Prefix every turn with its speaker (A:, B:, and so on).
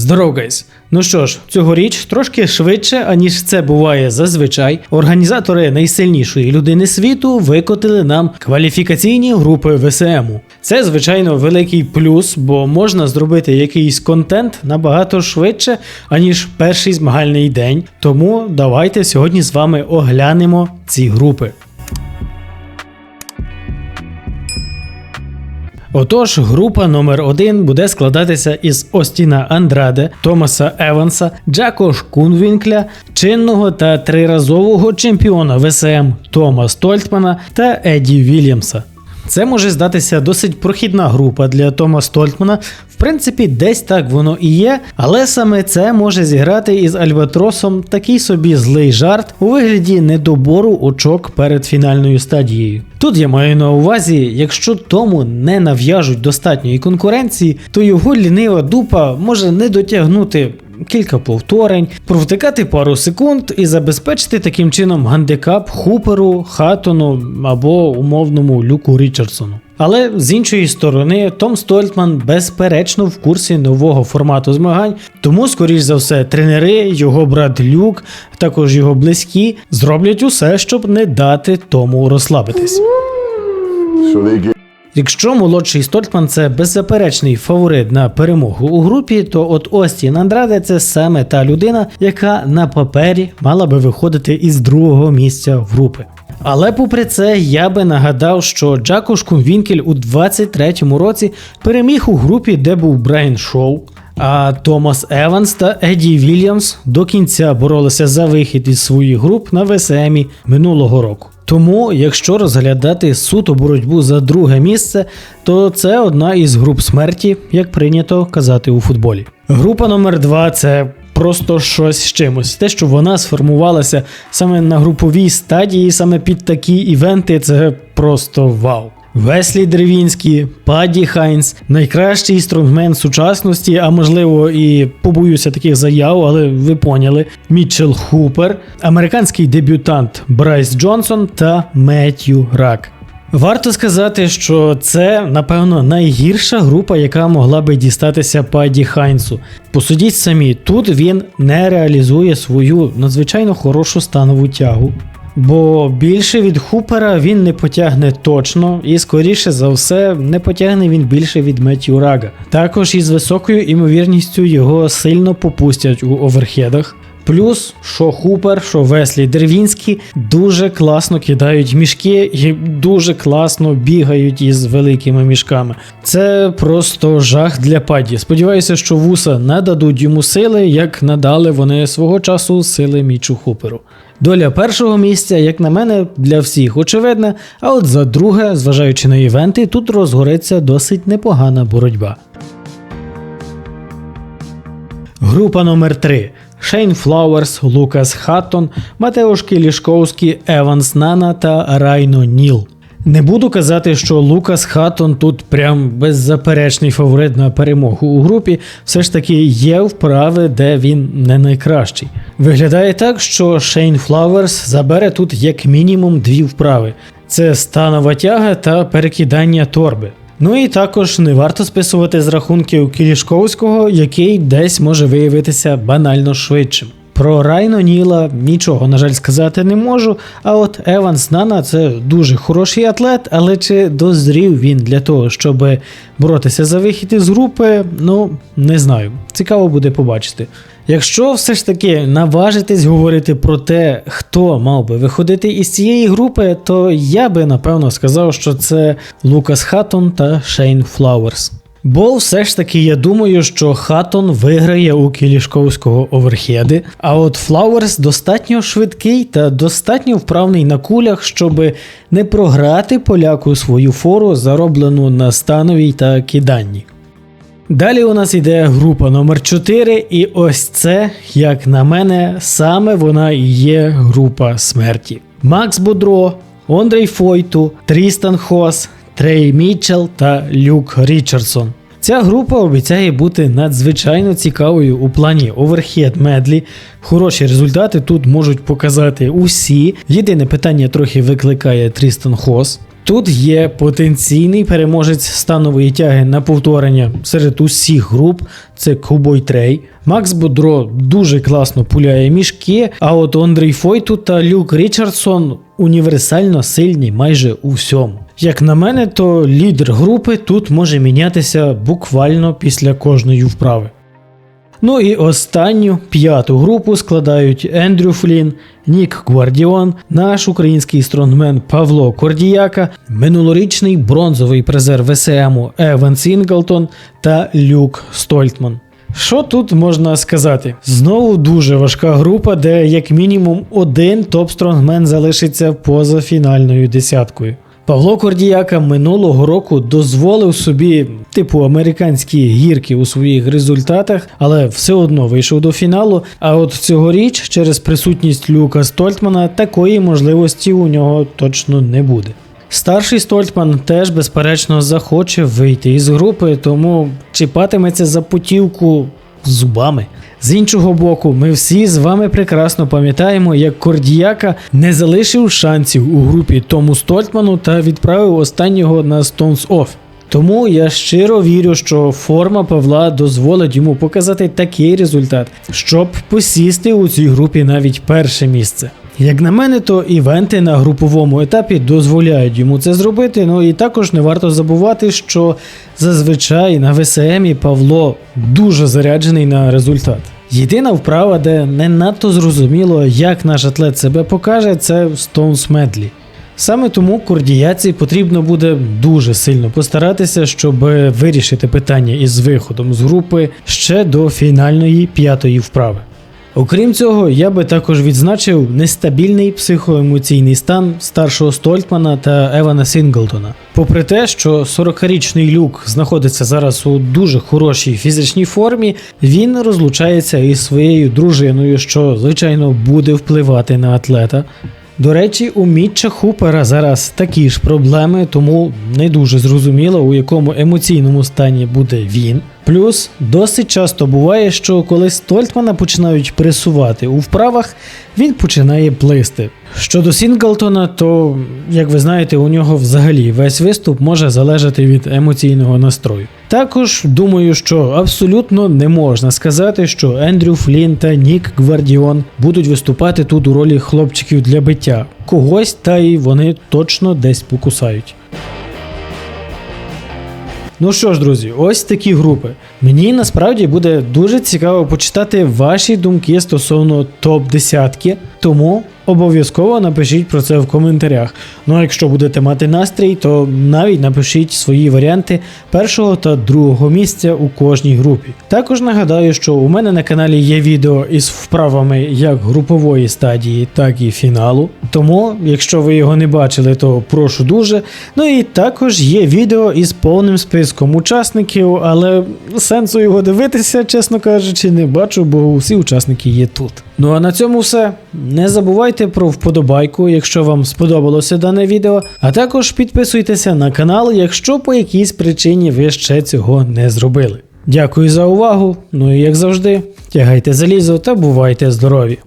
A: Здоров, гайс! Ну що ж, цьогоріч трошки швидше, аніж це буває зазвичай. Організатори найсильнішої людини світу викотили нам кваліфікаційні групи ВСМу. Це, звичайно, великий плюс, бо можна зробити якийсь контент набагато швидше, аніж перший змагальний день. Тому давайте сьогодні з вами оглянемо ці групи. Отож, група номер 1 буде складатися із Остіна Андраде, Томаса Еванса, Джако Шкунвінкля, чинного та триразового чемпіона ВСМ Тома Стольтмана та Еді Вільямса. Це може здатися досить прохідна група для Тома Стольтмана. Принципі, десь так воно і є, але саме це може зіграти із Альбатросом такий собі злий жарт у вигляді недобору очок перед фінальною стадією. Тут я маю на увазі, якщо тому не нав'яжуть достатньої конкуренції, то його лінива дупа може не дотягнути кілька повторень, провтикати пару секунд і забезпечити таким чином гандикап Хуперу, Хатону або умовному Люку Річардсону. Але з іншої сторони, Том Стольтман безперечно в курсі нового формату змагань, тому, скоріш за все, тренери, його брат Люк, також його близькі, зроблять усе, щоб не дати тому розслабитись. Якщо молодший Стольтман це беззаперечний фаворит на перемогу у групі, то от Остін Андраде це саме та людина, яка на папері мала би виходити із другого місця групи. Але попри це, я би нагадав, що Джако Шкунвінкель у 23-му році переміг у групі, де був Брайан Шоу. А Томас Еванс та Еді Вільямс до кінця боролися за вихід із своїх груп на ВСМі минулого року. Тому, якщо розглядати суто боротьбу за друге місце, то це одна із груп смерті, як прийнято казати у футболі. Група номер 2 це просто щось з чимось. Те, що вона сформувалася саме на груповій стадії, саме під такі івенти, це просто вау. Веслі Древінський, Падді Хайнс, найкращий стронгмен сучасності, а можливо і побоюся таких заяв, але ви поняли. Мітчел Хупер, американський дебютант Брайс Джонсон та Меттью Рак. Варто сказати, що це, напевно, найгірша група, яка могла би дістатися Падді Хайнсу. Посудіть самі, тут він не реалізує свою надзвичайно хорошу станову тягу. Бо більше від Хупера він не потягне точно, і скоріше за все не потягне він більше від Меттю Рага. Також із високою імовірністю його сильно попустять у оверхедах. Плюс, що Хупер, що Веслі Дервінський дуже класно кидають мішки і дуже класно бігають із великими мішками. Це просто жах для паді. Сподіваюся, що вуса нададуть йому сили, як надали вони свого часу сили Мічу Хуперу. Доля першого місця, як на мене, для всіх очевидна, а от за друге, зважаючи на івенти, тут розгореться досить непогана боротьба. Група номер 3 Шейн Флауерс, Лукас Хаттон, Матеуш Кілішковський, Еванс Нана та Райно Ніл. Не буду казати, що Лукас Хаттон тут прям беззаперечний фаворит на перемогу у групі, все ж таки є вправи, де він не найкращий. Виглядає так, що Шейн Флауерс забере тут як мінімум дві вправи: це станова тяга та перекидання торби. Ну і також не варто списувати з рахунків Кілішковського, який десь може виявитися банально швидшим. Про Райно Ніла нічого, на жаль, сказати не можу. А от Еванс Нана це дуже хороший атлет, але чи дозрів він для того, щоб боротися за вихід із групи, ну не знаю. Цікаво буде побачити. Якщо все ж таки наважитись говорити про те, хто мав би виходити із цієї групи, то я би напевно сказав, що це Лукас Хаттон та Шейн Флауерс. Бо все ж таки я думаю, що Хаттон виграє у Кілішковського оверхеди, а от Флауерс достатньо швидкий та достатньо вправний на кулях, щоб не програти поляку свою фору, зароблену на становій та киданні. Далі у нас йде група номер 4 і ось це, як на мене, саме вона і є група смерті. Макс Бодро, Ондрей Фойту, Трістан Хос, Трей Мітчелл та Люк Річардсон. Ця група обіцяє бути надзвичайно цікавою у плані оверхед медлі. Хороші результати тут можуть показати усі. Єдине питання трохи викликає Трістан Хос. Тут є потенційний переможець станової тяги на повторення серед усіх груп. Це Кубой Трей. Макс Бодро дуже класно пуляє мішки, а от Андрій Фойту та Люк Річардсон універсально сильні майже у всьому. Як на мене, то лідер групи тут може мінятися буквально після кожної вправи. Ну і останню п'яту групу складають Ендрю Флін, Нік Гвардіон, наш український стронгмен Павло Кордіяка, минулорічний бронзовий призер ВСМу Еван Сінглтон та Люк Стольтман. Що тут можна сказати? Знову дуже важка група, де як мінімум один топ-стронгмен залишиться поза фінальною десяткою. Павло Кордіяка минулого року дозволив собі, типу, американські гірки у своїх результатах, але все одно вийшов до фіналу. А от цьогоріч, через присутність Люка Стольтмана, такої можливості у нього точно не буде. Старший Стольтман теж, безперечно, захоче вийти із групи, тому чіпатиметься за путівку зубами. З іншого боку, ми всі з вами прекрасно пам'ятаємо, як Кордіяка не залишив шансів у групі Тому Стольтману та відправив останнього на Stones Off. Тому я щиро вірю, що форма Павла дозволить йому показати такий результат, щоб посісти у цій групі навіть перше місце. Як на мене, то івенти на груповому етапі дозволяють йому це зробити. Ну і також не варто забувати, що зазвичай на ВСМі Павло дуже заряджений на результат. Єдина вправа, де не надто зрозуміло, як наш атлет себе покаже, це Stones Medley. Саме тому кордіяці потрібно буде дуже сильно постаратися, щоб вирішити питання із виходом з групи ще до фінальної п'ятої вправи. Окрім цього, я би також відзначив нестабільний психоемоційний стан старшого Стольтмана та Евана Сінглтона. Попри те, що 40-річний люк знаходиться зараз у дуже хорошій фізичній формі, він розлучається із своєю дружиною, що звичайно буде впливати на атлета. До речі, у Мітча Хупера зараз такі ж проблеми, тому не дуже зрозуміло, у якому емоційному стані буде він. Плюс досить часто буває, що коли Стольтмана починають пресувати у вправах, він починає плисти. Щодо Сінглтона, то, як ви знаєте, у нього взагалі весь виступ може залежати від емоційного настрою. Також думаю, що абсолютно не можна сказати, що Ендрю Флін та Нік Гвардіон будуть виступати тут у ролі хлопчиків для биття. Когось та й вони точно десь покусають. Ну що ж, друзі, ось такі групи. Мені насправді буде дуже цікаво почитати ваші думки стосовно топ десятки, тому обов'язково напишіть про це в коментарях. Ну а якщо будете мати настрій, то навіть напишіть свої варіанти першого та другого місця у кожній групі. Також нагадаю, що у мене на каналі є відео із вправами як групової стадії, так і фіналу. Тому, якщо ви його не бачили, то прошу дуже. Ну і також є відео із повним списком учасників, але сенсу його дивитися, чесно кажучи, не бачу, бо всі учасники є тут. Ну а на цьому все. Не забувайте про вподобайку, якщо вам сподобалося дане відео, а також підписуйтеся на канал, якщо по якійсь причині ви ще цього не зробили. Дякую за увагу. Ну і як завжди, тягайте залізо та бувайте здорові!